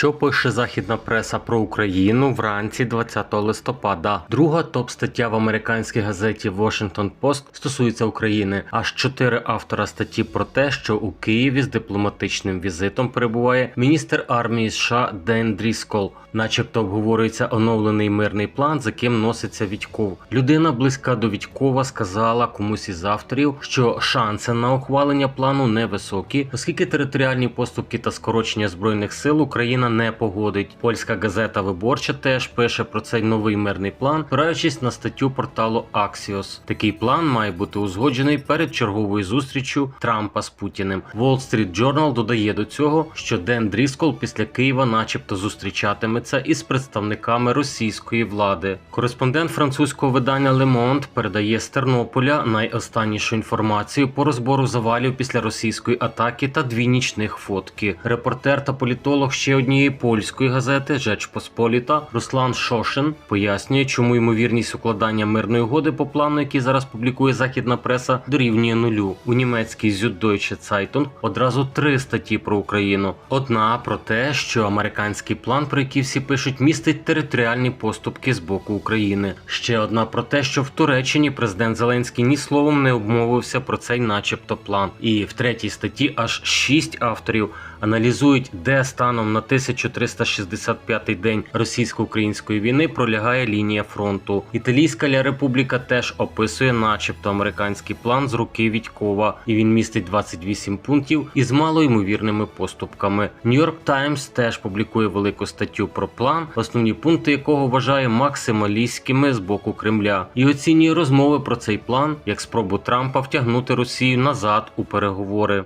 Що пише західна преса про Україну вранці 20 листопада? Друга топ-стаття в американській газеті Washington Post стосується України. Аж чотири автора статті про те, що у Києві з дипломатичним візитом перебуває міністр армії США Ден Дріскол. Начебто обговорюється оновлений мирний план, за ким носиться Вітьков. Людина близька до Вітькова сказала комусь із авторів, що шанси на ухвалення плану невисокі, оскільки територіальні поступки та скорочення збройних сил Україна не погодить. Польська газета Виборча теж пише про цей новий мирний план, спираючись на статтю порталу Axios. Такий план має бути узгоджений перед черговою зустрічю Трампа з Путіним. Wall Street Journal додає до цього, що Ден Дріскол після Києва, начебто, зустрічатиметься із представниками російської влади. Кореспондент французького видання Le Monde передає з Тернополя найостаннішу інформацію по розбору завалів після російської атаки та дві нічних фотки. Репортер та політолог ще однієї польської газети Жеч Посполіта Руслан Шошин пояснює, чому ймовірність укладання мирної угоди по плану, який зараз публікує західна преса, дорівнює нулю. У німецькій Süddeutsche Zeitung одразу три статті про Україну. Одна про те, що американський план, про який всі пишуть, містить територіальні поступки з боку України. Ще одна про те, що в Туреччині президент Зеленський ні словом не обмовився про цей, начебто, план. І в третій статті аж шість авторів аналізують, де станом на 1365 день російсько-української війни пролягає лінія фронту. Італійська Ля Републіка теж описує, начебто, американський план з руки Відькова, і він містить 28 пунктів із малоймовірними поступками. Нью-Йорк Таймс теж публікує велику статтю про план, основні пункти якого вважає максималістськими з боку Кремля, і оцінює розмови про цей план як спробу Трампа втягнути Росію назад у переговори.